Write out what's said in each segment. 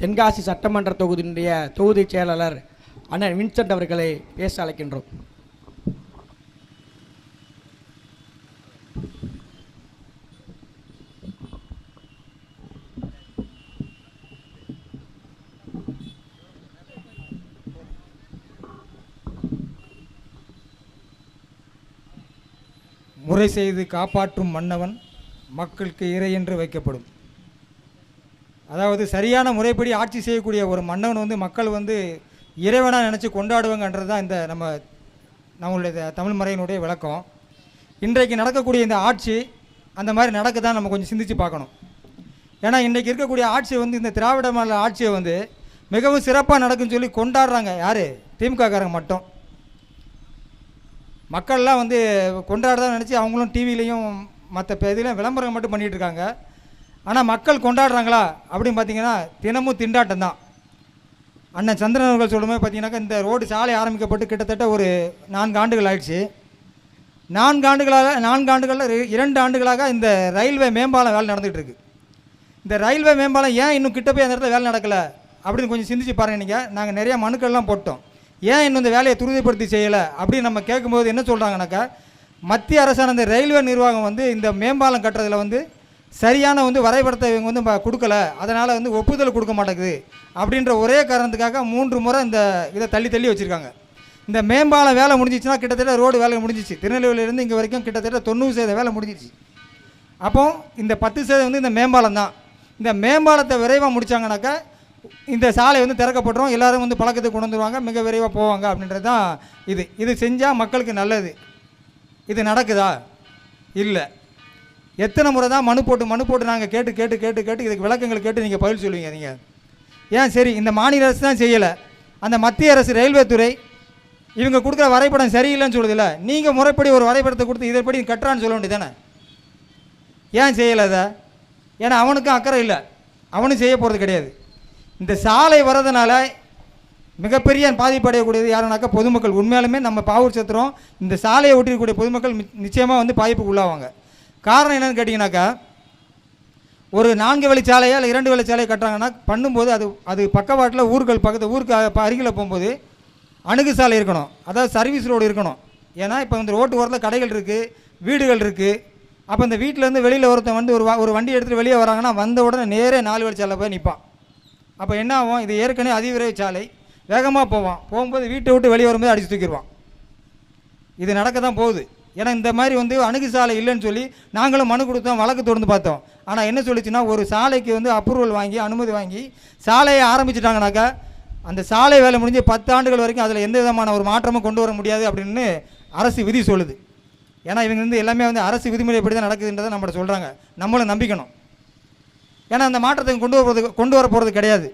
தென்காசி சட்டமன்ற தொகுதியினுடைய தொகுதி செயலாளர் அண்ணன் வின்சென்ட் அவர்களை பேச அழைக்கின்றோம். முறை செய்து காப்பாற்றும் மன்னவன் மக்களுக்கு இறை என்று வைக்கப்படும். அதாவது சரியான முறைப்படி ஆட்சி செய்யக்கூடிய ஒரு மன்னன் வந்து மக்கள் வந்து இறைவனாக நினச்சி கொண்டாடுவாங்கன்றது தான் இந்த நம்ம நம்மளுடைய தமிழ் முறையினுடைய விளக்கம். இன்றைக்கு நடக்கக்கூடிய இந்த ஆட்சி அந்த மாதிரி நடக்க தான் நம்ம கொஞ்சம் சிந்திச்சு பார்க்கணும். ஏன்னா இன்றைக்கி இருக்கக்கூடிய ஆட்சி வந்து இந்த திராவிட மாநில ஆட்சியை வந்து மிகவும் சிறப்பாக நடக்குன்னு சொல்லி கொண்டாடுறாங்க. யார்? திமுககாரங்க மட்டும். மக்கள்லாம் வந்து கொண்டாடுறதா நினச்சி அவங்களும் டிவிலையும் மற்ற இதுலேயும் விளம்பரம் மட்டும் பண்ணிகிட்டு இருக்காங்க. ஆனால் மக்கள் கொண்டாடுறாங்களா அப்படின்னு பார்த்தீங்கன்னா தினமும் திண்டாட்டம் தான். அண்ணன் சந்திரன் அவர்கள் சொல்லும்போது பார்த்தீங்கன்னாக்கா இந்த ரோடு சாலை ஆரம்பிக்கப்பட்டு கிட்டத்தட்ட ஒரு நான்கு ஆண்டுகள் ஆயிடுச்சு. நான்கு ஆண்டுகளாக நான்கு ஆண்டுகளில் ரெ- இரண்டு ஆண்டுகளாக இந்த ரயில்வே மேம்பாலம் வேலை நடந்துகிட்டு இருக்கு. இந்த ரயில்வே மேம்பாலம் ஏன் இன்னும் கிட்ட போய் அந்த இடத்துல வேலை நடக்கலை அப்படின்னு கொஞ்சம் சிந்திச்சு பாருங்கள் நீங்கள் நாங்கள் நிறைய மனுக்கள்லாம் போட்டோம். ஏன் இன்னும் இந்த வேலையை துரிதப்படுத்தி செய்யலை அப்படின்னு நம்ம கேட்கும்போது என்ன சொல்கிறாங்கனாக்கா மத்திய அரசான இந்த ரயில்வே நிர்வாகம் வந்து இந்த மேம்பாலம் கட்டுறதுல வந்து சரியான வந்து வரைபடத்தை இவங்க வந்து கொடுக்கல. அதனால் வந்து ஒப்புதல் கொடுக்க மாட்டேங்குது. அப்படின்ற ஒரே காரணத்துக்காக மூன்று முறை இந்த இதை தள்ளி தள்ளி வச்சுருக்காங்க. இந்த மேம்பாலம் வேலை முடிஞ்சிச்சுன்னா கிட்டத்தட்ட ரோடு வேலை முடிஞ்சிச்சு. திருநெல்வேலியிலேருந்து இங்கே வரைக்கும் கிட்டத்தட்ட தொண்ணூறு சதவீத வேலை முடிஞ்சிச்சு. அப்போ இந்த பத்து சதவீதம் வந்து இந்த மேம்பாலம் தான். இந்த மேம்பாலத்தை விரைவாக முடிச்சாங்கனாக்கா இந்த சாலை வந்து திறக்கப்பட்டுரும். எல்லாரும் வந்து பழக்கத்துக்கு கொண்டு வந்துருவாங்க. மிக விரைவாக போவாங்க அப்படின்றது தான் இது. இது செஞ்சால் மக்களுக்கு நல்லது. இது நடக்குதா? இல்லை. எத்தனை முறை தான் மனு போட்டு மனு போட்டு நாங்கள் கேட்டு கேட்டு கேட்டு கேட்டு இதுக்கு விளக்கங்கள் கேட்டு நீங்கள் பதில் சொல்லுவீங்க நீங்கள் ஏன் சரி இந்த மாநில அரசு தான் செய்யலை. அந்த மத்திய அரசு ரயில்வே துறை இவங்க கொடுக்குற வரைபடம் சரியில்லைன்னு சொல்லுதில்ல. நீங்கள் முறைப்படி ஒரு வரைபடத்தை கொடுத்து இதைப்படி கட்டுறான்னு சொல்ல வேண்டியதானே ஏன் செய்யலை அதை? ஏன்னா அவனுக்கும் அக்கறை இல்லை. அவனும் செய்ய போகிறது கிடையாது. இந்த சாலை வர்றதுனால மிகப்பெரிய பாதிப்படையக்கூடியது யாருனாக்கா பொதுமக்கள். உண்மையாலுமே நம்ம பாவூர் சத்திரம் இந்த சாலையை ஒட்டிருக்கக்கூடிய பொதுமக்கள் நிச்சயமாக வந்து பாதிப்புக்கு உள்ளாவாங்க. காரணம் என்னென்னு கேட்டிங்கனாக்கா ஒரு நான்கு வழிச்சாலையோ இல்லை இரண்டு வழிச்சாலையை கட்டுறாங்கன்னா பண்ணும்போது அது அது பக்கவாட்டில் ஊர்கள் பக்கத்து ஊருக்கு அருகில் போகும்போது அணுகு சாலை இருக்கணும். அதாவது சர்வீஸ் ரோடு இருக்கணும். ஏன்னா இப்போ இந்த ரோட்டு ஓரத்தில் கடைகள் இருக்குது வீடுகள் இருக்குது அப்போ இந்த வீட்டிலேருந்து வெளியில் ஒருத்தன் வந்து ஒரு வா- ஒரு வண்டி எடுத்துகிட்டு வெளியே வராங்கன்னா வந்த உடனே நேரே நாலு வழிச்சாலை போய் நிற்பான் அப்போ என்ன ஆகும்? இது ஏற்கனவே அதிவிரைவு சாலை. வேகமாக போவான். போகும்போது வீட்டை விட்டு வெளியே வரும்போது அடித்து தூக்கிடுவான். இது நடக்க தான் போகுது. ஏன்னா இந்த மாதிரி வந்து அணுகு சாலை இல்லைன்னு சொல்லி நாங்களும் மனு கொடுத்தோம் வழக்கு தொடர்ந்து பார்த்தோம். ஆனால் என்ன சொல்லிச்சுன்னா ஒரு சாலைக்கு வந்து அப்ரூவல் வாங்கி அனுமதி வாங்கி சாலையை ஆரம்பிச்சிட்டாங்கனாக்கா அந்த சாலை வேலை முடிஞ்சு பத்து ஆண்டுகள் வரைக்கும் அதில் எந்த விதமான ஒரு மாற்றமும் கொண்டு வர முடியாது அப்படின்னு அரசு விதி சொல்லுது. ஏன்னா இவங்க வந்து எல்லாமே வந்து அரசு விதிமுறைப்படி தான் நடக்குதுன்றதை நம்மகிட்ட சொல்கிறாங்க நம்மளும் நம்பிக்கணும். ஏன்னா அந்த மாற்றத்தை கொண்டு வரது கொண்டு வர போகிறது கிடையாது.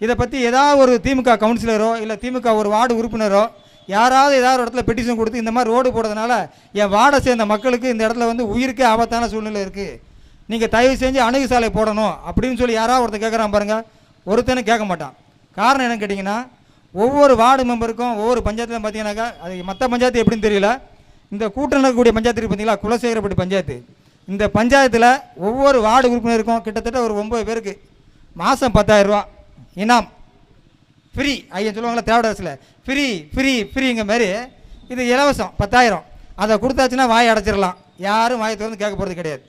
இதை பற்றி ஏதாவது ஒரு திமுக கவுன்சிலரோ இல்லை திமுக ஒரு வார்டு உறுப்பினரோ யாராவது ஏதாவது ஒரு இடத்துல பெட்டிஷன் கொடுத்து இந்த மாதிரி ரோடு போடுறதுனால என் வார்டை சேர்ந்த மக்களுக்கு இந்த இடத்துல வந்து உயிருக்கே ஆபத்தான சூழ்நிலை இருக்குது நீங்கள் தயவு செஞ்சு அணுகு சாலை போடணும் அப்படின்னு சொல்லி யாராவது ஒருத்தர் கேட்குறான் பாருங்கள் ஒருத்தனும் கேட்க மாட்டான். காரணம் என்னன்னு கேட்டிங்கன்னா ஒவ்வொரு வார்டு மெம்பருக்கும் ஒவ்வொரு பஞ்சாயத்துலையும் பார்த்தீங்கன்னாக்கா அது மற்ற பஞ்சாயத்து எப்படின்னு தெரியல. இந்த கூட்டம் நடக்கக்கூடிய பஞ்சாயத்து பார்த்தீங்களா குலசேகரப்பட்டி பஞ்சாயத்து. இந்த பஞ்சாயத்தில் ஒவ்வொரு வார்டு உறுப்பினருக்கும் கிட்டத்தட்ட ஒரு ஒம்பது பேருக்கு மாதம் பத்தாயிரரூவா இனாம். ஃப்ரீ ஐயா சொல்லுவாங்களா திராவிட ஃப்ரீ ஃப்ரீ ஃப்ரீங்க மாதிரி இது இலவசம் பத்தாயிரம். அதை கொடுத்தாச்சுன்னா வாய் அடைச்சிடலாம். யாரும் வாயை திறந்து கேட்க போகிறது கிடையாது.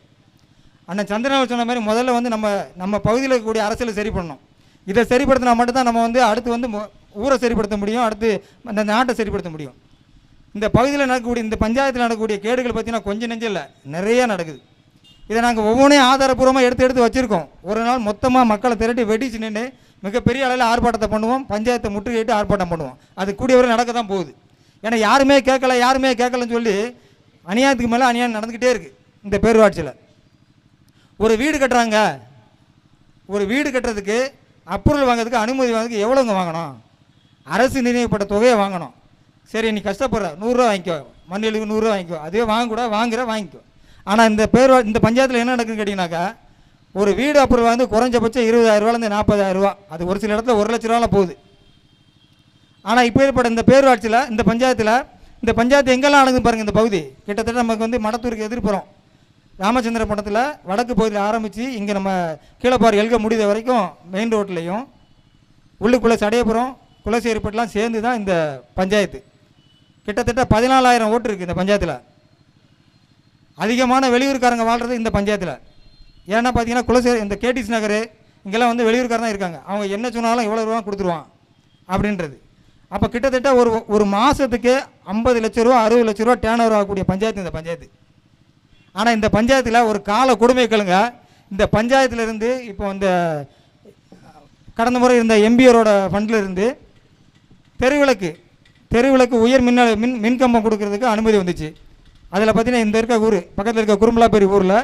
அண்ணன் சந்திரன் சொன்ன மாதிரி முதல்ல வந்து நம்ம நம்ம பகுதியில் இருக்கக்கூடிய அரசியலை சரி பண்ணணும். இதை சரிப்படுத்தினா மட்டும்தான் நம்ம வந்து அடுத்து வந்து ஊரை சரிப்படுத்த முடியும். அடுத்து அந்த நாட்டை சரிப்படுத்த முடியும். இந்த பகுதியில் நடக்கக்கூடிய இந்த பஞ்சாயத்தில் நடக்கக்கூடிய கேடுகள் பார்த்தீங்கன்னா கொஞ்சம் நெஞ்சம் இல்லை. நிறைய நடக்குது. இதை நாங்கள் ஒவ்வொன்றையும் ஆதாரப்பூர்வமாக எடுத்து எடுத்து வச்சுருக்கோம். ஒரு நாள் மொத்தமாக மக்களை திரட்டி வெட்டிச்சு நின்று மிகப்பெரிய அளவில் ஆர்ப்பாட்டத்தை பண்ணுவோம் பஞ்சாயத்தை முற்றுகையிட்டு ஆர்ப்பாட்டம் பண்ணுவோம். அது கூடியவரை நடக்க தான் போகுது. ஏன்னா யாருமே கேட்கல யாருமே கேட்கலன்னு சொல்லி அநியாயத்துக்கு மேலே அநியாயம் நடந்துக்கிட்டே இருக்குது இந்த பேரூராட்சியில். ஒரு வீடு கட்டுறாங்க. ஒரு வீடு கட்டுறதுக்கு அப்ரூவல் வாங்குறதுக்கு அனுமதி வாங்குறதுக்கு எவ்வளோங்க வாங்கணும்? அரசு நிர்ணயிக்கப்பட்ட தொகையை வாங்கணும். சரி நீ கஷ்டப்படுற நூறுரூவா வாங்கிக்கோ. மண்ணிலுக்கு நூறுரூவா வாங்கிக்கோ. அதுவே வாங்கக்கூடாது வாங்குற வாங்கிக்கோ. ஆனால் இந்த பேர் இந்த பஞ்சாயத்தில் என்ன நடக்குதுன்னு கேட்டிங்கனாக்கா ஒரு வீடு அப்புறம் வந்து குறைஞ்சபட்சம் இருபதாயிரரூவாலேருந்து நாற்பதாயிரரூவா அது ஒரு சில இடத்துல ஒரு லட்ச ரூபாலாம் போகுது. ஆனால் இப்போ ஏற்பட்ட இந்த பேரூராட்சியில் இந்த பஞ்சாயத்தில் இந்த பஞ்சாயத்து எங்கெல்லாம் நடக்குது பாருங்கள் இந்த பகுதி. கிட்டத்தட்ட நமக்கு வந்து மடத்தூருக்கு எதிர்ப்புறோம் ராமச்சந்திர படத்தில் வடக்கு பகுதியில் ஆரம்பித்து இங்கே நம்ம கீழப்பாறு எழுக முடிந்த வரைக்கும் மெயின் ரோட்லேயும் உள்ளுக்குள்ளே சடையபுரம் குலசேரிப்பட்டெலாம் சேர்ந்து தான் இந்த பஞ்சாயத்து. கிட்டத்தட்ட பதினாலாயிரம் ஓட்டு இருக்குது இந்த பஞ்சாயத்தில். அதிகமான வெளியூர்காரங்க வாழ்கிறது இந்த பஞ்சாயத்தில். ஏன்னா பார்த்தீங்கன்னா குலசேரி இந்த கேடிஸ் நகர் இங்கெல்லாம் வந்து வெளியூர்காரர் தான் இருக்காங்க. அவங்க என்ன சொன்னாலும் எவ்வளோ ரூபா கொடுத்துருவான் அப்படின்றது. அப்போ கிட்டத்தட்ட ஒரு ஒரு மாதத்துக்கு ஐம்பது லட்ச ரூபா அறுபது லட்ச ரூபா டேன் ஓவர் ஆகக்கூடிய பஞ்சாயத்து இந்த பஞ்சாயத்து. ஆனால் இந்த பஞ்சாயத்தில் ஒரு கால கொடுமை கேளுங்க. இந்த பஞ்சாயத்துலேருந்து இப்போ இந்த கடந்த முறை இருந்த எம்பியரோட ஃபண்ட்லேருந்து தெருவிளக்கு தெருவிளக்கு உயர் மின் மின் மின்கம்பம் கொடுக்கறதுக்கு அனுமதி வந்துச்சு. அதில் பார்த்தீங்கன்னா இந்த இருக்க ஊர் பக்கத்தில் இருக்க குறும்பலாப்பேரி ஊரில்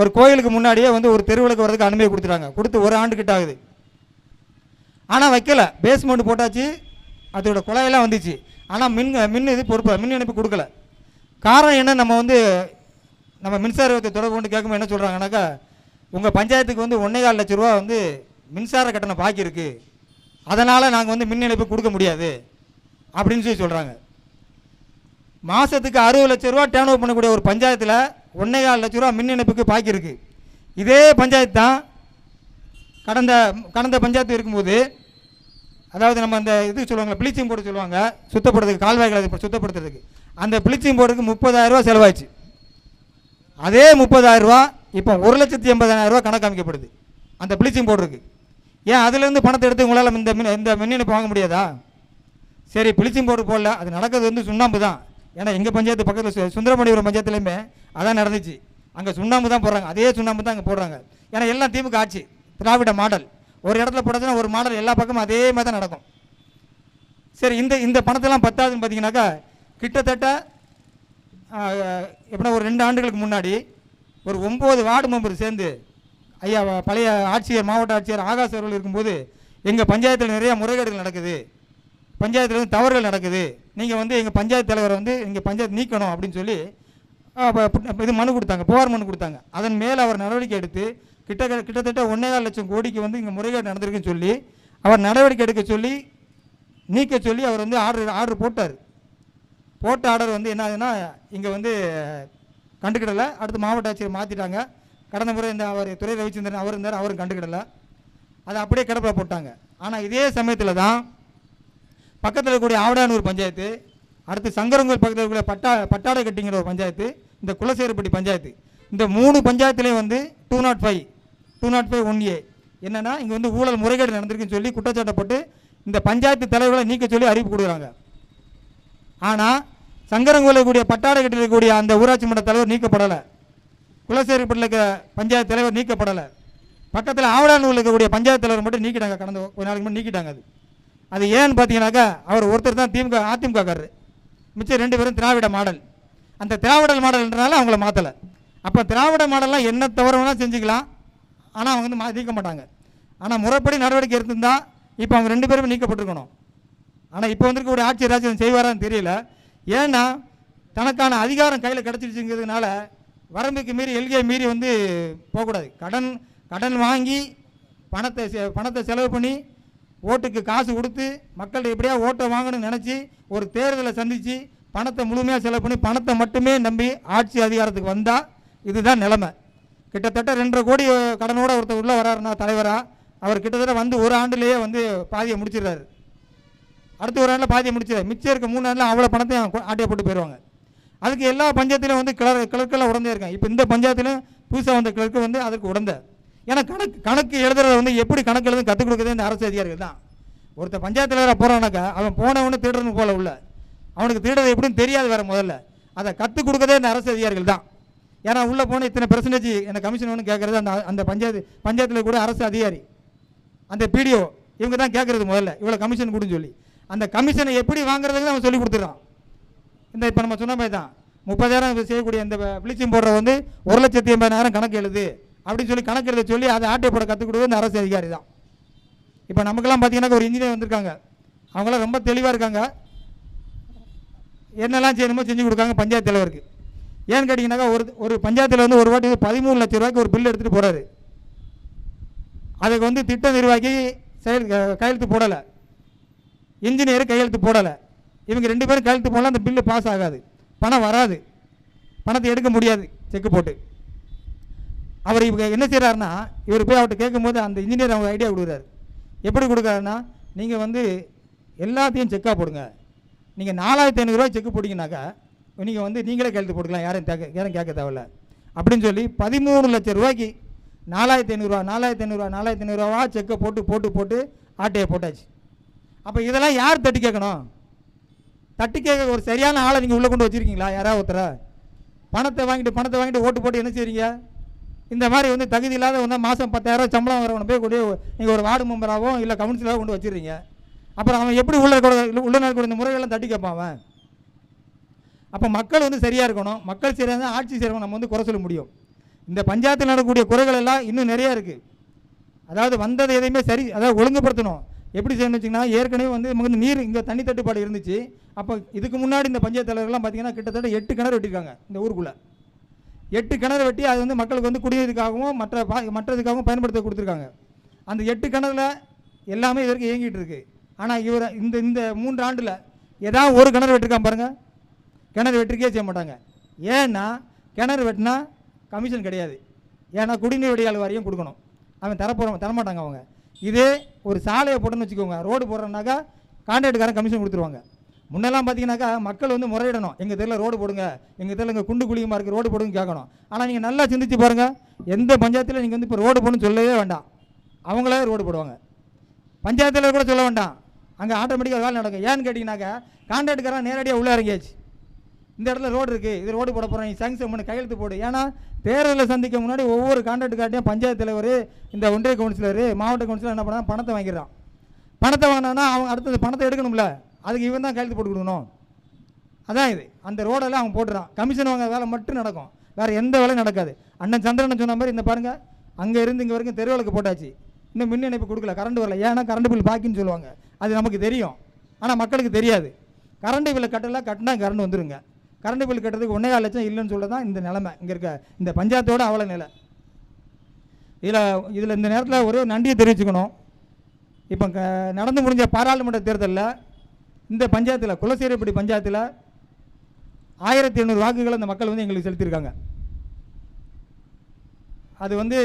ஒரு கோயிலுக்கு முன்னாடியே வந்து ஒரு தெருவிளக்கு வரதுக்கு அனுமதி கொடுத்துட்டாங்க. கொடுத்து ஒரு ஆண்டு கிட்ட ஆகுது. ஆனால் வைக்கல. பேஸ்மெண்ட் போட்டாச்சு. அதோட குழாயெல்லாம் வந்துச்சு. ஆனால் மின் மின் இது பொறுப்பு மின் இணைப்பு கொடுக்கல. காரணம் என்ன? நம்ம வந்து நம்ம மின்சாரத்தை தொடர்பு கொண்டு கேட்கும்போது என்ன சொல்கிறாங்கனாக்கா உங்கள் பஞ்சாயத்துக்கு வந்து ஒன்றே கால் லட்ச ரூபா வந்து மின்சார கட்டணம் பாக்கி இருக்குது அதனால் நாங்கள் வந்து மின் இணைப்பு கொடுக்க முடியாது. அப்படின்னு சொல்லி சொல்கிறாங்க மாதத்துக்கு அறுபது லட்ச ரூபா டேர்ன் ஓவர் பண்ணக்கூடிய ஒரு பஞ்சாயத்தில் ஒன்றே கால் லட்ச ரூபா மின் இணைப்புக்கு பாக்கி இருக்குது இதே பஞ்சாயத்து தான் கடந்த கடந்த பஞ்சாயத்து இருக்கும்போது அதாவது நம்ம அந்த இது சொல்லுவாங்க ப்ளீச்சிங் போர்டு சொல்லுவாங்க சுத்தப்படுறதுக்கு கால்வாய்களை சுத்தப்படுத்துறதுக்கு. அந்த ப்ளீச்சிங் போர்டுக்கு முப்பதாயிரம் ரூபா செலவாச்சு அதே முப்பதாயிரம் ரூபா இப்போ ஒரு லட்சத்தி எண்பதாயிரம் ரூபா கணக்கு அமைக்கப்படுது அந்த ப்ளீச்சிங் போர்டுக்கு ஏன் அதுலேருந்து பணத்தை எடுத்து உங்களால் இந்த மின் இந்த மின் இணைப்பு வாங்க முடியாதா? சரி ப்ளீச்சிங் போர்டு போடல அது நடக்கிறது வந்து சுண்ணாம்பு தான். ஏன்னா எங்கள் பஞ்சாயத்து பக்கத்தில் சு- சுந்தரமணிபுரம் பஞ்சாயத்துலேயுமே அதான் நடந்துச்சு. அங்கே சுண்ணாம்பு தான் போடுறாங்க. அதே சுண்ணாம்பு தான் அங்கே போடுறாங்க. ஏன்னா எல்லாம் திமுக ஆட்சி திராவிட மாடல். ஒரு இடத்துல போட்டதுன்னா ஒரு மாடல் எல்லா பக்கமும் அதே மாதிரி தான் நடக்கும். சரி இந்த இந்த பணத்தெல்லாம் பத்தாதுன்னு பார்த்தீங்கன்னாக்கா கிட்டத்தட்ட எப்படின்னா ஒரு ரெண்டு ஆண்டுகளுக்கு முன்னாடி ஒரு ஒம்பது வார்டு மெம்பர் சேர்ந்து ஐயா பழைய ஆட்சியர் மாவட்ட ஆட்சியர் ஆகாஷ் அவர்கள் இருக்கும்போது எங்கள் பஞ்சாயத்தில் நிறைய முறைகேடுகள் நடக்குது. பஞ்சாயத்தில் வந்து தவறுகள் நடக்குது. நீங்கள் வந்து எங்கள் பஞ்சாயத்து தலைவரை வந்து இங்கே பஞ்சாயத்து நீக்கணும் அப்படின்னு சொல்லி இது மனு கொடுத்தாங்க. புகார் மனு கொடுத்தாங்க. அதன் மேலே அவர் நடவடிக்கை எடுத்து கிட்ட கிட்டத்தட்ட ஒன்றே லட்சம் கோடிக்கு வந்து இங்கே முறைகேடு நடந்திருக்குன்னு சொல்லி அவர் நடவடிக்கை எடுக்க சொல்லி நீக்க சொல்லி அவர் வந்து ஆர்டர் ஆர்டர் போட்டார். போட்ட ஆர்டர் வந்து என்ன ஆகுதுன்னா இங்கே வந்து கண்டுக்கிடலை. அடுத்து மாவட்ட ஆட்சியர் மாற்றிட்டாங்க கடந்த முறை இந்த அவர் துறை ரவிச்சந்திரன் அவர் இருந்தார் அவரும் கண்டுக்கிடலை. அதை அப்படியே கிடப்பில் போட்டாங்க. ஆனால் இதே சமயத்தில் தான் பக்கத்தில் இருக்கக்கூடிய ஆவடானூர் பஞ்சாயத்து அடுத்து சங்கரங்கோல் பக்கத்தில் இருக்கக்கூடிய பட்டா பட்டாடை கட்டிங்கிற ஒரு பஞ்சாயத்து இந்த குலசேருப்பட்டி பஞ்சாயத்து. இந்த மூணு பஞ்சாயத்துலேயும் வந்து two naught five two naught five one A என்னென்னா இங்கே வந்து ஊழல் முறைகேடு நடந்திருக்குன்னு சொல்லி குற்றச்சாட்டப்பட்டு இந்த பஞ்சாயத்து தலைவர்களை நீக்க சொல்லி அறிவிப்பு கொடுக்குறாங்க. ஆனால் சங்கரங்கோலில் இருக்கக்கூடிய பட்டாடை கட்டில் இருக்கக்கூடிய அந்த ஊராட்சி மன்ற தலைவர் நீக்கப்படலை. குலசேரிப்பட்டில் இருக்க பஞ்சாயத்து தலைவர் நீக்கப்படலை. பக்கத்தில் ஆவடானூரில் இருக்கக்கூடிய பஞ்சாயத்து தலைவர் மட்டும் நீக்கிட்டாங்க கடந்த கொஞ்ச நாளைக்கு முன்னாடி நீக்கிட்டாங்க அது. அது ஏன்னு பார்த்தீங்கன்னாக்கா அவர் ஒருத்தர் தான் திமுக அதிமுக மிச்சம் ரெண்டு பேரும் திராவிட மாடல். அந்த திராவிட மாடல்ன்றனால அவங்கள மாற்றலை அப்போ திராவிட மாடல்லாம் என்ன தவறு வேணால் செஞ்சுக்கலாம். ஆனால் அவங்க வந்து மா நீக்க மாட்டாங்க. ஆனால் முறைப்படி நடவடிக்கை எடுத்திருந்தா இப்போ அவங்க ரெண்டு பேருமே நீக்கப்பட்டிருக்கணும். ஆனால் இப்போ வந்திருக்கக்கூடிய ஆட்சி ராஜ்யம் செய்வாரான்னு தெரியல. ஏன்னா தனக்கான அதிகாரம் கையில் கிடச்சிருச்சுங்கிறதுனால வரம்புக்கு மீறி எல்கையை மீறி வந்து போகக்கூடாது. கடன் கடன் வாங்கி பணத்தை செ- பணத்தை செலவு பண்ணி ஓட்டுக்கு காசு கொடுத்து மக்கள்கிட்ட எப்படியா ஓட்டை வாங்கணும்னு நினச்சி ஒரு தேர்தலை சந்தித்து பணத்தை முழுமையாக செலவு பண்ணி பணத்தை மட்டுமே நம்பி ஆட்சி அதிகாரத்துக்கு வந்தால் இதுதான் நிலைமை. கிட்டத்தட்ட ரெண்டரை கோடி கடனோட ஒருத்தர் உள்ளே வராருன்னா தலைவராக அவர் கிட்டத்தட்ட வந்து ஒரு ஆண்டுலேயே வந்து பாதியை முடிச்சிடுறாரு. அடுத்த ஒரு ஆண்டில் பாதியை முடிச்சிடாரு மிச்சம் இருக்க மூணு ஆண்டில் அவ்வளோ பணத்தையும் ஆட்டையை போட்டு போயிடுவாங்க அதுக்கு எல்லா பஞ்சாயத்திலும் வந்து கிளர் கிளர்க்கெல்லாம் உடந்தே இருக்காங்க. இப்போ இந்த பஞ்சாயத்திலும் புதுசாக வந்த கிளர்க்கு வந்து அதுக்கு உடந்த. ஏன்னா கணக்கு கணக்கு எழுதுறத வந்து எப்படி கணக்கு எழுதுன்னு கற்றுக் கொடுக்குறது இந்த அரசு அதிகாரிகள் தான். ஒருத்த பஞ்சாயத்து தலைவராக போகிறானாக்கா அவன் போனவனு திருடன்னு போல உள்ள. அவனுக்கு திருடுறது எப்படின்னு தெரியாது வேறு முதல்ல. அதை கற்றுக் கொடுக்கறதே இந்த அரசு அதிகாரிகள் தான். ஏன்னா உள்ளே போன இத்தனை பெர்சன்டேஜ் என்ன கமிஷன் ஒன்று கேட்குறது அந்த அந்த பஞ்சாயத்து பஞ்சாயத்தில் கூட அரசு அதிகாரி. அந்த பிடிஓ இவங்க தான் கேட்குறது முதல்ல. இவ்வளோ கமிஷன் கொடுன்னு சொல்லி. அந்த கமிஷனை எப்படி வாங்குறதுன்னு அவன் சொல்லி கொடுத்துட்றான். இந்த இப்போ நம்ம சொன்ன மாதிரி தான் முப்பதாயிரம் செய்யக்கூடிய இந்த ப்ளீச்சிங் போடுற வந்து ஒரு லட்சத்தி எண்பதாயிரம் கணக்கு எழுது. அப்படின்னு சொல்லி கணக்கு சொல்லி அதை ஆட்டை போட கற்றுக் கொடுக்குறது இந்த அரசு அதிகாரி தான். இப்போ நமக்கெல்லாம் பார்த்தீங்கன்னா ஒரு இன்ஜினியர் வந்திருக்காங்க. அவங்களாம் ரொம்ப தெளிவாக இருக்காங்க. என்னெல்லாம் செய்யணுமோ செஞ்சு கொடுக்காங்க பஞ்சாயத்து தலைவருக்கு. ஏன்னு கேட்டிங்கன்னாக்கா ஒரு ஒரு பஞ்சாயத்தில் வந்து ஒரு வாட்டி பதிமூணு லட்ச ரூபாய்க்கு ஒரு பில் எடுத்துகிட்டு போகிறாரு அதுக்கு வந்து திட்ட நிர்வாகி செயல் கையெழுத்து போடலை. இன்ஜினியர் கையெழுத்து போடலை. இவங்க ரெண்டு பேரும் கையெழுத்து போடலாம் அந்த பில்லு பாஸ் ஆகாது. பணம் வராது. பணத்தை எடுக்க முடியாது செக்கு போட்டு. அவர் இவங்க என்ன செய்கிறாருன்னா இவர் போய் அவர்கிட்ட கேட்கும்போது அந்த இன்ஜினியர் அவங்க ஐடியா கொடுக்குறாரு. எப்படி கொடுக்குறாருன்னா நீங்கள் வந்து எல்லாத்தையும் செக்காக போடுங்க. நீங்கள் நாலாயிரத்தி ஐநூறுரூவா செக்கு போட்டிங்கனாக்கா நீங்கள் வந்து நீங்களே கழுத்து போட்டுக்கலாம் யாரும் கேட்க யாரும் கேட்க தேவையில்ல. அப்படின்னு சொல்லி பதிமூணு லட்சம் ரூபாய்க்கு நாலாயிரத்தி ஐநூறுரூவா நாலாயிரத்தி ஐநூறுரூவா நாலாயிரத்தி ஐநூறுரூவா செக்கை போட்டு போட்டு போட்டு ஆட்டையை போட்டாச்சு. அப்போ இதெல்லாம் யார் தட்டி கேட்கணும்? தட்டி கேட்க ஒரு சரியான ஆளை நீங்கள் உள்ளே கொண்டு வச்சுருக்கீங்களா? யாராவது ஒருத்தரை? பணத்தை வாங்கிட்டு பணத்தை வாங்கிட்டு ஓட்டு போட்டு என்ன செய்கிறீங்க இந்த மாதிரி வந்து தகுதி இல்லாத வந்து மாதம் பத்தாயிரம் சம்பளம் வரவனை போய் கூட நீங்கள் ஒரு வார்டு மெம்பராகவும் இல்லை கவுன்சிலராகவோ கொண்டு வச்சிடுறீங்க. அப்புறம் அவன் எப்படி உள்ள இருக்க உள்ள நடக்கக்கூடிய இந்த முறைகள்லாம் தட்டி கேட்பான் அவன். அப்போ மக்கள் வந்து சரியாக இருக்கணும். மக்கள் சரியாக இருந்தால் ஆட்சி செய்கிறவங்க நம்ம வந்து குறை சொல்ல முடியும். இந்த பஞ்சாயத்தில் நடக்கக்கூடிய குறைகள் எல்லாம் இன்னும் நிறையா இருக்குது அதாவது வந்தது எதையுமே சரி அதாவது ஒழுங்குபடுத்தணும். எப்படி செய்யணும்னு வச்சிங்கன்னா ஏற்கனவே வந்து நமக்கு வந்து நீர் இங்கே தண்ணி தட்டுப்பாடு இருந்துச்சு. அப்போ இதுக்கு முன்னாடி இந்த பஞ்சாயத்து தலைவர்கள்லாம் பார்த்தீங்கன்னா கிட்டத்தட்ட எட்டு கிணறு வெட்டியிருக்காங்க இந்த ஊருக்குள்ளே. எட்டு கிணறு வெட்டி அது வந்து மக்களுக்கு வந்து குடிநீருக்காகவும் மற்ற பா மற்றதுக்காகவும் பயன்படுத்த கொடுத்துருக்காங்க. அந்த எட்டு கிணறுல எல்லாமே இது வரைக்கும் இயங்கிட்டு இருக்கு. ஆனால் இவர் இந்த இந்த மூன்று ஆண்டில் ஏதாவது ஒரு கிணறு வெட்டிருக்கான் பாருங்கள் கிணறு வெட்டிருக்கே செய்ய மாட்டாங்க. ஏன்னா கிணறு வெட்டினா கமிஷன் கிடையாது. ஏன்னா குடிநீர் வடிகால் வாரியம் கொடுக்கணும். அவன் தரப்போகிறவன் தரமாட்டாங்க அவங்க. இதே ஒரு சாலையை போட்டோன்னு வச்சுக்கோங்க. ரோடு போடுறோன்னாக்கா கான்ட்ராக்டுக்காரன் கமிஷன் கொடுத்துருவாங்க. முன்னெல்லாம் பார்த்தீங்கன்னாக்கா மக்கள் வந்து முறையிடணும். எங்கள் தெருவில் ரோடு போடுங்க. எங்கள் தெருவில் இங்கே குண்டு குழியுமா இருக்குது ரோடு போடுங்க கேட்கணும். ஆனால் நீங்கள் நல்லா சிந்திச்சு பாருங்கள் எந்த பஞ்சாயத்தில் நீங்கள் வந்து இப்போ ரோடு போடணும்னு சொல்லவே வேண்டாம். அவங்களே ரோடு போடுவாங்க. பஞ்சாயத்தில் கூட சொல்ல வேண்டாம். அங்கே ஆட்டோமேட்டிக்காக வேலை நடக்கும். ஏன்னு கேட்டிங்கனாக்கா கான்ட்ராக்டுக்காரன் நேரடியாக உள்ளே இறங்கியாச்சு. இந்த இடத்துல ரோடு இருக்குது இது ரோடு போட போகிறோம் நீ சாங்ஷன் பண்ணி கையெழுத்து போடு. ஏன்னா தேர்தலில் சந்திக்க முன்னாடி ஒவ்வொரு கான்ட்ராக்டுக்கார்ட்டையும் பஞ்சாயத்து தலைவர் இந்த ஒன்றிய கவுன்சிலர் மாவட்ட கவுன்சிலர் என்ன பண்ணால் பணத்தை வாங்கிடுறான். பணத்தை வாங்கினான்னா அவங்க அடுத்தது பணத்தை எடுக்கணும்ல. அதுக்கு இவன் தான் கையெழுத்து போட்டு கொடுக்கணும். அதான் இது. அந்த ரோடெல்லாம் அவன் போட்டுறான். கமிஷன் வாங்க வேலை மட்டும் நடக்கும். வேறு எந்த வேலையும் நடக்காது. அண்ணன் சந்திரன் சொன்ன மாதிரி இந்த பாருங்கள் அங்கே இருந்து இங்கே வரைக்கும் தெருவிளக்கு போட்டாச்சு. இன்னும் மின் இணைப்பு கொடுக்கல. கரண்ட் வரல. ஏன்னா கரண்ட் பில் பாக்கின்னு சொல்லுவாங்க. அது நமக்கு தெரியும். ஆனால் மக்களுக்கு தெரியாது. கரண்ட் பில்லை கட்டலாம் கட்டினா கரண்ட் வந்துருங்க. கரண்ட் பில் கட்டுறதுக்கு ஒன்றே லட்சம் இல்லைன்னு சொல்ல தான் இந்த நிலமை. இங்கே இருக்க இந்த பஞ்சாயத்தோட அவ்வளோ நிலை. இதில் இதில் இந்த நேரத்தில் ஒரே ஒரு நன்றியை தெரிவிச்சுக்கணும். இப்போ க நடந்து முடிஞ்ச பாராளுமன்ற தேர்தலில் இந்த பஞ்சாயத்தில் குலசேரப்படி பஞ்சாயத்தில் ஆயிரத்தி எண்ணூறு வாக்குகளை அந்த மக்கள் வந்து எங்களுக்கு செலுத்தியிருக்காங்க. அது வந்து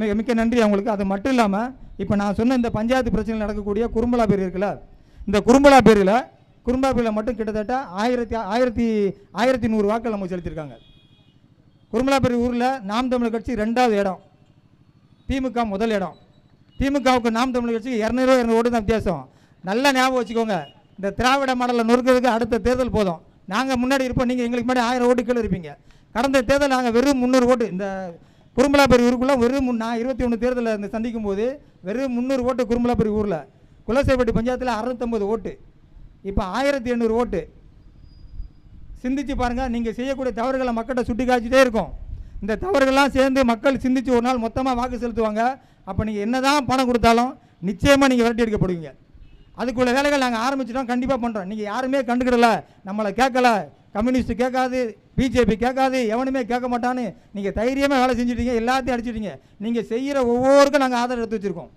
மிக மிக்க நன்றி அவங்களுக்கு. அது மட்டும் இல்லாமல் இப்போ நான் சொன்ன இந்த பஞ்சாயத்து பிரச்சனையில் நடக்கக்கூடிய குறும்பலா பேர் இருக்குல்ல இந்த குறும்பலா பேரில் குறும்பலா பேரில் மட்டும் கிட்டத்தட்ட ஆயிரத்தி ஆயிரத்தி ஆயிரத்தி நூறு வாக்கள் நமக்கு செலுத்தியிருக்காங்க. குறும்பலாப்பேரி ஊரில் நாம் தமிழர் கட்சி ரெண்டாவது இடம். திமுக முதல் இடம். திமுகவுக்கு நாம் தமிழர் கட்சிக்கு இரநூறுவா இரநூறு ஓட்டு தான் வித்தியாசம். நல்லா ஞாபகம் வச்சுக்கோங்க. இந்த திராவிட மாடலை நொறுக்கிறதுக்கு அடுத்த தேர்தல் போதும். நாங்கள் முன்னாடி இருப்போம் நீங்கள் எங்களுக்கு முன்னாடி ஆயிரம் ஓட்டு கீழே இருப்பீங்க. கடந்த தேர்தல் நாங்கள் வெறும் முந்நூறு ஓட்டு இந்த குறும்பலாப்பேரி ஊருக்குள்ளே வெறும் முன் நான் இருபத்தி ஒன்று தேர்தலில் இந்த சந்திக்கும் போது வெறும் முந்நூறு ஓட்டு குறும்பலாப்பேரி ஊரில். குலசைப்பட்டி பஞ்சாயத்தில் அறுநூத்தம்பது ஓட்டு. இப்போ ஆயிரத்தி எண்ணூறு ஓட்டு. சிந்திச்சு பாருங்கள் நீங்கள் செய்யக்கூடிய தவறுகளை மக்கள்கிட்ட சுட்டி காய்ச்சிட்டே இருக்கும். இந்த தவறுகள்லாம் சேர்ந்து மக்கள் சிந்திச்சு ஒரு நாள் மொத்தமாக வாக்கு செலுத்துவாங்க. அப்போ நீங்கள் என்னதான் பணம் கொடுத்தாலும் நிச்சயமாக நீங்கள் விரட்டி எடுக்கப்படுவீங்க. அதுக்குள்ள வேலைகள் நாங்கள் ஆரம்பிச்சிட்டோம். கண்டிப்பாக பண்ணுறோம் நீங்கள் யாருமே கண்டுக்கிடல. நம்மளை கேட்கல. கம்யூனிஸ்ட் கேட்காது. பிஜேபி கேட்காது. எவனுமே கேட்க மாட்டான்னு. நீங்கள் தைரியமாக வேலை செஞ்சுட்டீங்க. எல்லாத்தையும் அடிச்சிட்டீங்க. நீங்கள் செய்கிற ஒவ்வொருக்கும் நாங்கள் ஆதரவு எடுத்து வச்சுருக்கோம்.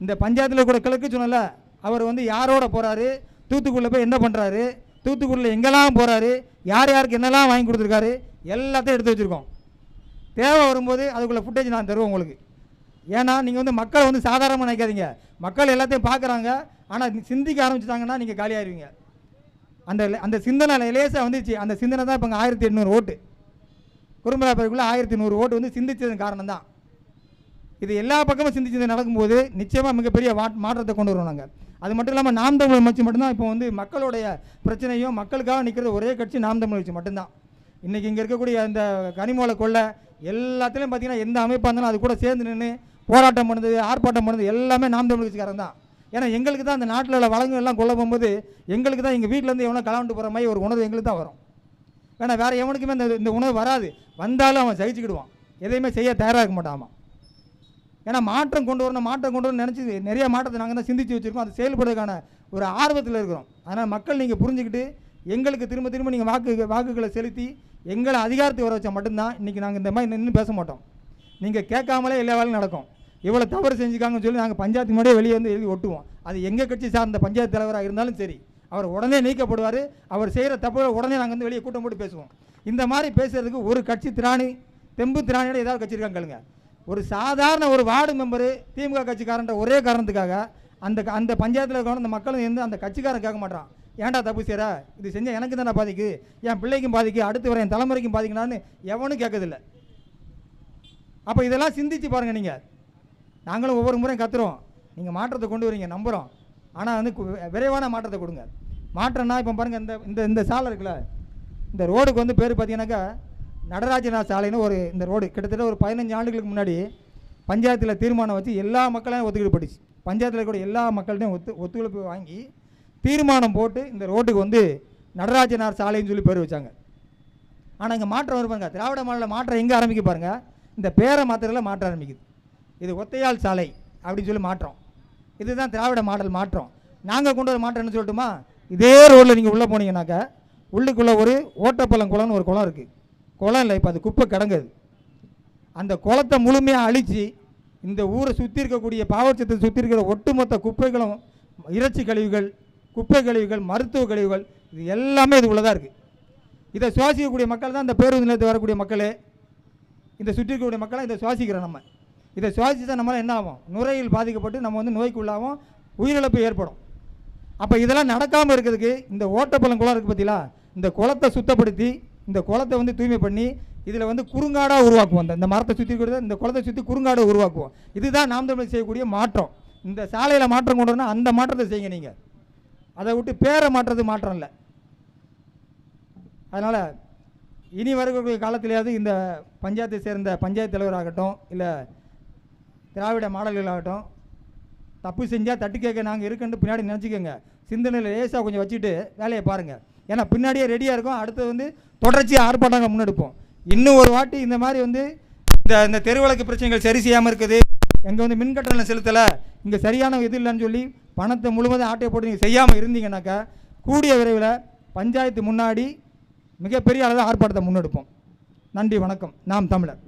இந்த பஞ்சாயத்தில் கூட கிழக்கு சொன்னல அவர் வந்து யாரோட போகிறாரு தூத்துக்குடியில் போய் என்ன பண்ணுறாரு தூத்துக்குடியில் எங்கெல்லாம் போகிறாரு யார் யாருக்கு என்னெல்லாம் வாங்கி கொடுத்துருக்காரு? எல்லாத்தையும் எடுத்து வச்சுருக்கோம். தேவை வரும்போது அதுக்குள்ள ஃபுட்டேஜ் நான் தருவேன் உங்களுக்கு. ஏன்னா நீங்கள் வந்து மக்களை வந்து சாதாரணமாக நினைக்காதீங்க. மக்கள் எல்லாத்தையும் பார்க்குறாங்க. ஆனால் சிந்திக்க ஆரம்பிச்சிட்டாங்கன்னா நீங்கள் காலியாயிருவீங்க. அந்த அந்த சிந்தனை லேசாக வந்துச்சு. அந்த சிந்தனை தான் இப்போ ஆயிரத்தி எண்ணூறு ஓட்டு. குறும்பலாப்பேருக்குள்ளே ஆயிரத்தி நூறு ஓட்டு வந்து சிந்திச்சதன் காரணம் தான் இது எல்லா பக்கமும் சிந்திச்சது நடக்கும்போது நிச்சயமாக மிகப்பெரிய மாற்றத்தை கொண்டு வருவோம் நாங்கள் அது மட்டும் இல்லாமல் நாம் தமிழ் கட்சி மட்டும்தான் இப்போ வந்து மக்களுடைய பிரச்சனையும் மக்களுக்காக நிற்கிற ஒரே கட்சி நாம் தமிழ் கட்சி மட்டும்தான். இன்றைக்கி இங்கே இருக்கக்கூடிய அந்த கனிமூல கொள்ளை எல்லாத்துலேயும் பார்த்தீங்கன்னா எந்த அமைப்பாக இருந்தாலும் அது கூட சேர்ந்து நின்று போராட்டம் பண்ணுது ஆர்ப்பாட்டம் பண்ணுது எல்லாமே நாம் தமிழ் கட்சிக்காரன் தான். ஏன்னா எங்களுக்கு தான் அந்த நாட்டில் உள்ள வளங்கள் எல்லாம் கொல்ல போகும்போது எங்களுக்கு தான் எங்கள் வீட்டிலேருந்து எவனோ கலாண்டு போகிற மாதிரி ஒரு உணவு எங்களுக்கு தான் வரும். ஏன்னா வேறு எவனுக்குமே இந்த இந்த உணவு வராது. வந்தாலும் அவன் சகிச்சுக்கிடுவான். எதையுமே செய்ய தயாராக இருக்க மாட்டான் ஏன்னா மாற்றம் கொண்டு வரணும் மாற்றம் கொண்டு வரணும் நினச்சி நிறைய மாற்றத்தை நாங்கள் தான் சிந்திச்சு வச்சுருக்கோம். அது செயல்படுறதுக்கான ஒரு ஆர்வத்தில் இருக்கிறோம். அதனால் மக்கள் நீங்கள் புரிஞ்சுக்கிட்டு எங்களுக்கு திரும்ப திரும்ப நீங்கள் வாக்கு வாக்குகளை செலுத்தி எங்களை அதிகாரத்துக்கு வர வச்சா மட்டும்தான் இன்றைக்கி நாங்கள் இந்த மாதிரி நின்று பேச மாட்டோம். நீங்கள் கேட்காமலே எல்லா வேலையும் நடக்கும். இவ்வளோ தவறு செஞ்சுக்காங்கன்னு சொல்லி நாங்கள் பஞ்சாயத்து முன்னாடியே வெளியே வந்து எழுதி ஒட்டுவோம். அது எங்கள் கட்சி சார்ந்த பஞ்சாயத்து தலைவராக இருந்தாலும் சரி. அவர் உடனே நீக்கப்படுவார். அவர் செய்கிற தப்பு உடனே நாங்கள் வந்து வெளியே கூட்டம் போட்டு பேசுவோம். இந்த மாதிரி பேசுகிறதுக்கு ஒரு கட்சி திராணி தெம்பு திராணியோட ஏதாவது கட்சி இருக்காங்க ஒரு சாதாரண ஒரு வார்டு மெம்பரு திமுக கட்சிக்காரன்ற ஒரே காரணத்துக்காக அந்த அந்த பஞ்சாயத்தில் இருக்கிற அந்த மக்களும் இருந்து அந்த கட்சிக்காரன் கேட்க மாட்டான். ஏன்டா தப்பு செய்கிற இது செஞ்சால் எனக்கு தானே பாதிக்கு? என் பிள்ளைக்கும் பாதிக்கு அடுத்து வர என் தலைமுறைக்கும் பாதிக்கலான்னு எவனும் கேட்கறதில்ல. அப்போ இதெல்லாம் சிந்திச்சு பாருங்கள் நீங்கள் நாங்களும் ஒவ்வொரு முறையும் கத்துறோம். நீங்கள் மாற்றத்தை கொண்டு வரீங்க நம்புகிறோம் ஆனால் வந்து விரைவான மாற்றத்தை கொடுங்க. மாற்றம்னா இப்போ பாருங்கள் இந்த இந்த இந்த சாலை இருக்குல்ல இந்த ரோடுக்கு வந்து பேர் பார்த்தீங்கன்னாக்கா நடராஜனா சாலைன்னு ஒரு இந்த ரோடு கிட்டத்தட்ட ஒரு பதினஞ்சு ஆண்டுகளுக்கு முன்னாடி பஞ்சாயத்தில் தீர்மானம் வச்சு எல்லா மக்களையும் ஒத்துக்கிட்டு போட்டுச்சு பஞ்சாயத்தில் கூட எல்லா மக்கள்கிட்டையும் ஒத்து ஒத்துழைப்பு வாங்கி தீர்மானம் போட்டு இந்த ரோட்டுக்கு வந்து நடராஜனார் சாலைன்னு சொல்லி பேர் வச்சாங்க. ஆனால் இங்கே மாற்றம் வருவாங்க திராவிட மாநில மாற்றம் எங்கே ஆரம்பிக்க பாருங்கள் இந்த பேரை மாத்திரத்தில் மாற்ற ஆரம்பிக்குது. இது ஒத்தையால் சாலை அப்படின்னு சொல்லி மாற்றம். இதுதான் திராவிட மாடல் மாற்றம். நாங்கள் கொண்டு வர மாற்றம் என்ன சொல்லட்டுமா? இதே ரோட்டில் நீங்கள் உள்ளே போனீங்கன்னாக்கா உள்ளுக்குள்ளே ஒரு ஓட்டப்பள்ளம் குளம்னு ஒரு குளம் இருக்குது குளம் இல்லை இப்போ அது குப்பை கிடங்குது. அந்த குளத்தை முழுமையாக அழித்து இந்த ஊரை சுற்றி இருக்கக்கூடிய பாவச்சத்தை சுற்றி இருக்கிற ஒட்டுமொத்த குப்பைகளும் இறைச்சி கழிவுகள் குப்பை கழிவுகள் மருத்துவ கழிவுகள் இது எல்லாமே இது உள்ளதாக இருக்குது இதை சுவாசிக்கக்கூடிய மக்கள் தான் இந்த பேருந்து நிலையத்தில் வரக்கூடிய மக்களே. இந்த சுற்றி இருக்கக்கூடிய மக்களை இதை சுவாசிக்கிறோம் நம்ம. இதை சுவாசித்தா நம்மளால் என்ன ஆகும்? நுரையில் பாதிக்கப்பட்டு நம்ம வந்து நோய்க்குள்ளாகவும் உயிரிழப்பு ஏற்படும். அப்போ இதெல்லாம் நடக்காமல் இருக்கிறதுக்கு இந்த ஓட்டப்பழம் குளம் இருக்குது பார்த்தீங்களா இந்த குளத்தை சுத்தப்படுத்தி இந்த குளத்தை வந்து தூய்மை பண்ணி இதில் வந்து குறுங்காடாக உருவாக்குவோம். இந்த- இந்த மரத்தை சுற்றி இருக்கிறத இந்த குளத்தை சுற்றி குறுங்காடை உருவாக்குவோம். இதுதான் நாம் தமிழ் செய்யக்கூடிய மாற்றம். இந்த சாலையில் மாற்றம் கொண்டு வரணும் அந்த மாற்றத்தை செய்யுங்க நீங்கள் அதை விட்டு பேரை மாற்றுறது மாற்றம் இல்லை. அதனால் இனி வரக்கூடிய காலத்திலேயாவது இந்த பஞ்சாயத்தை சேர்ந்த பஞ்சாயத்து தலைவராகட்டும் இல்லை திராவிட மாடல்களாகட்டும் தப்பு செஞ்சால் தட்டு கேட்க நாங்கள் இருக்குன்னு பின்னாடி நினச்சிக்கோங்க. சிந்தனையில் லேசாக கொஞ்சம் வச்சுட்டு வேலையை பாருங்கள் ஏன்னா பின்னாடியே ரெடியாக இருக்கும். அடுத்து வந்து தொடர்ச்சியாக ஆர்ப்பாட்டங்கள் முன்னெடுப்போம். இன்னும் ஒரு வாட்டி இந்த மாதிரி வந்து இந்த இந்த தெருவிளக்கு பிரச்சனைகள் சரி செய்யாமல் இருக்குது. எங்கே வந்து மின் கட்டணம் செலுத்தலை. இங்கே சரியான இது இல்லைன்னு சொல்லி பணத்தை முழுவதும் ஆட்டையை போட்டு நீங்கள் செய்யாமல் இருந்தீங்கன்னாக்கா கூடிய விரைவில் பஞ்சாயத்து முன்னாடி மிகப்பெரிய அளவில் ஆர்ப்பாட்டத்தை முன்னெடுப்போம். நன்றி வணக்கம். நாம் தமிழர்.